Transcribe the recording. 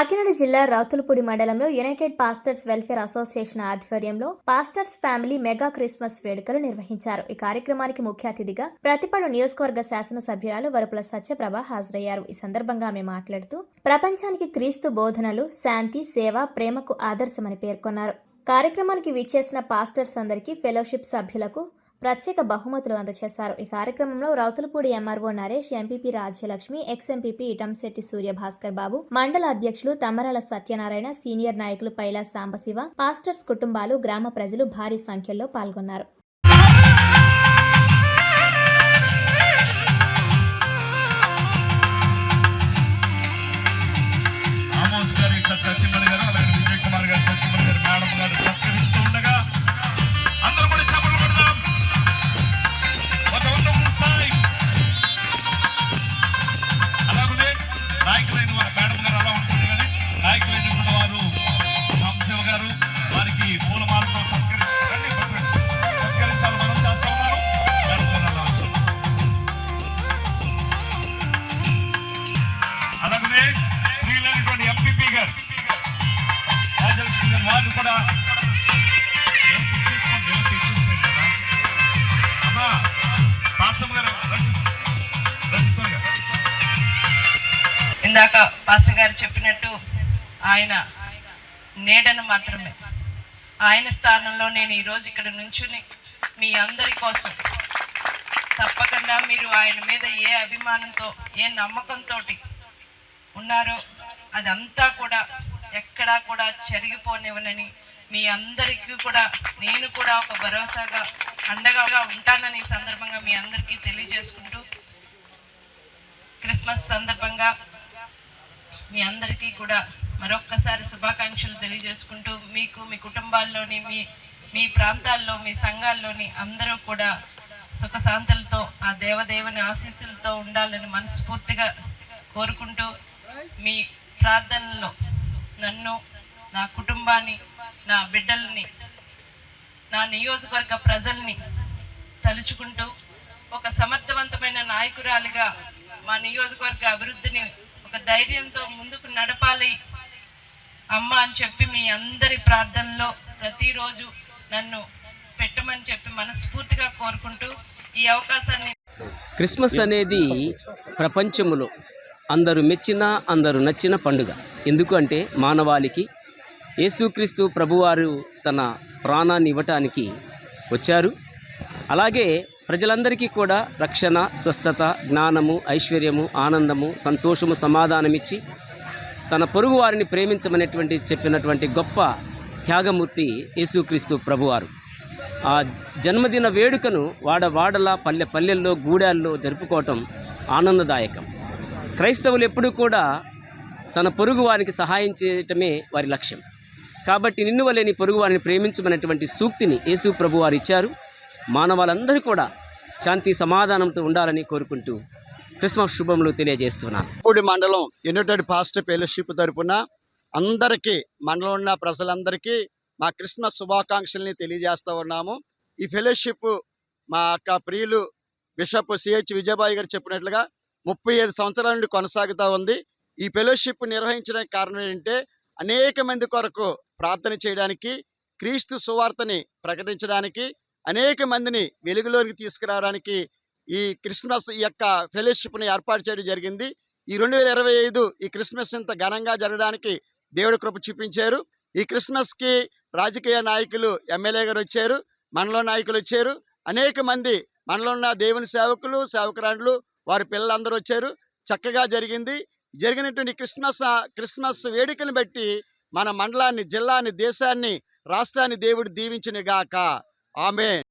కాకినాడ జిల్లా రౌతులపూడి మండలంలో united pastors welfare association ఆధ్వర్యంలో పాస్టర్స్ ఫ్యామిలీ మెగా క్రిస్మస్ వేడుకలు నిర్వహించారు. ఈ కార్యక్రమానికి ముఖ్య అతిథిగా ప్రతిపడు నియోజకవర్గ శాసనసభ్యురాలు వరపుల సత్యప్రభ హాజరయ్యారు. ఈ సందర్భంగా ఆమె మాట్లాడుతూ ప్రపంచానికి క్రీస్తు బోధనలు శాంతి సేవ ప్రేమకు ఆదర్శమని పేర్కొన్నారు. కార్యక్రమానికి విచ్చేసిన పాస్టర్స్ అందరికీ ఫెలోషిప్ సభ్యులకు ప్రత్యేక బహుమతులు అందజేశారు. ఈ కార్యక్రమంలో Rowthulapudi MRO Naresh MPP Rajyalakshmi ex MPP Itamsetti Surya Bhaskar Babu మండల అధ్యక్షులు తమరాల సత్యనారాయణ సీనియర్ నాయకులు పైలా సాంబశివ పాస్టర్స్ కుటుంబాలు గ్రామ ప్రజలు భారీ సంఖ్యలో పాల్గొన్నారు. గారు సత్యమణి రాజలక్ష్మి కూడా అమ్మా, గారు ఇందాక పాస్టర్ గారు చెప్పినట్టు ఆయన నీడను మాత్రమే. ఆయన స్థానంలో నేను ఈరోజు ఇక్కడ నుంచుని మీ అందరి కోసం తప్పకుండా మీరు ఆయన మీద ఏ అభిమానంతో ఏ నమ్మకంతో ఉన్నారో అదంతా కూడా ఎక్కడా కూడా చెరిగిపోనివ్వనని మీ అందరికీ కూడా నేను కూడా ఒక భరోసాగా అండగా ఉంటానని ఈ సందర్భంగా మీ అందరికీ తెలియజేసుకుంటూ క్రిస్మస్ సందర్భంగా మీ అందరికీ కూడా మరొక్కసారి శుభాకాంక్షలు తెలియజేసుకుంటూ మీకు మీ కుటుంబాల్లోని మీ మీ ప్రాంతాల్లో మీ సంఘాల్లోని అందరూ కూడా సుఖశాంతులతో ఆ దేవదేవుని ఆశీస్సులతో ఉండాలని మనస్ఫూర్తిగా కోరుకుంటూ మీ ప్రార్థనలో నన్ను నా కుటుంబాన్ని నా బిడ్డల్ని నా నియోజకవర్గ ప్రజల్ని తలుచుకుంటూ ఒక సమర్థవంతమైన నాయకురాలిగా మా నియోజకవర్గ అభివృద్ధిని ఒక ధైర్యంతో ముందుకు నడపాలి. అమ్మ అని చెప్పి మీ అందరి ప్రార్థనలో ప్రతిరోజు నన్ను పెట్టమని చెప్పి మనస్ఫూర్తిగా కోరుకుంటూ ఈ అవకాశాన్ని క్రిస్మస్ అనేది ప్రపంచములో అందరూ మెచ్చిన అందరూ నచ్చిన పండుగ. ఎందుకంటే మానవాళికి యేసుక్రీస్తు ప్రభువారు తన ప్రాణాన్ని ఇవ్వటానికి వచ్చారు. అలాగే ప్రజలందరికీ కూడా రక్షణ స్వస్థత జ్ఞానము ఐశ్వర్యము ఆనందము సంతోషము సమాధానమిచ్చి తన పొరుగు వారిని ప్రేమించమనేటువంటి చెప్పినటువంటి గొప్ప త్యాగమూర్తి యేసుక్రీస్తు ప్రభువారు. ఆ జన్మదిన వేడుకను వాడవాడల పల్లె పల్లెల్లో గూడాల్లో జరుపుకోవటం ఆనందదాయకం. క్రైస్తవులు ఎప్పుడూ కూడా తన పొరుగు వారికి సహాయం చేయటమే వారి లక్ష్యం. కాబట్టి నిన్ను వలేని పొరుగు వారిని ప్రేమించమనేటువంటి సూక్తిని యేసు ప్రభు వారు ఇచ్చారు. మానవాళ్ళందరూ కూడా శాంతి సమాధానంతో ఉండాలని కోరుకుంటూ క్రిస్మస్ శుభములు తెలియజేస్తున్నాను. పూడి మండలం యునైటెడ్ పాస్టర్ ఫెలోషిప్ తరపున అందరికీ మండలం ఉన్న ప్రజలందరికీ మా క్రిస్మస్ శుభాకాంక్షల్ని తెలియజేస్తూ ఉన్నాము. ఈ ఫెలోషిప్ మా యొక్క ప్రియులు బిషప్ సిహెచ్ విజయబాయి గారు చెప్పినట్లుగా ముప్పై ఐదు సంవత్సరాల నుండి కొనసాగుతూ ఉంది. ఈ ఫెలోషిప్ నిర్వహించడానికి కారణం ఏంటంటే అనేక మంది కొరకు ప్రార్థన చేయడానికి క్రీస్తు సువార్తని ప్రకటించడానికి అనేక మందిని వెలుగులోనికి తీసుకురావడానికి ఈ క్రిస్మస్ ఈ యొక్క ఫెలోషిప్ని ఏర్పాటు చేయడం జరిగింది. ఈ రెండు వేల ఇరవై ఐదు ఈ క్రిస్మస్ ఇంత ఘనంగా జరగడానికి దేవుడు కృప చూపించారు. ఈ క్రిస్మస్కి రాజకీయ నాయకులు ఎమ్మెల్యే గారు వచ్చారు మనలో నాయకులు వచ్చారు. అనేక మంది మనలో ఉన్న దేవుని సేవకులు సేవకురాండ్లు వారి పిల్లలందరూ వచ్చారు. చక్కగా జరిగింది. జరిగినటువంటి క్రిస్మస్ క్రిస్మస్ వేడుకను బట్టి మన మండలాన్ని జిల్లాని దేశాన్ని రాష్ట్రాన్ని దేవుడు దీవించినగాక. ఆమె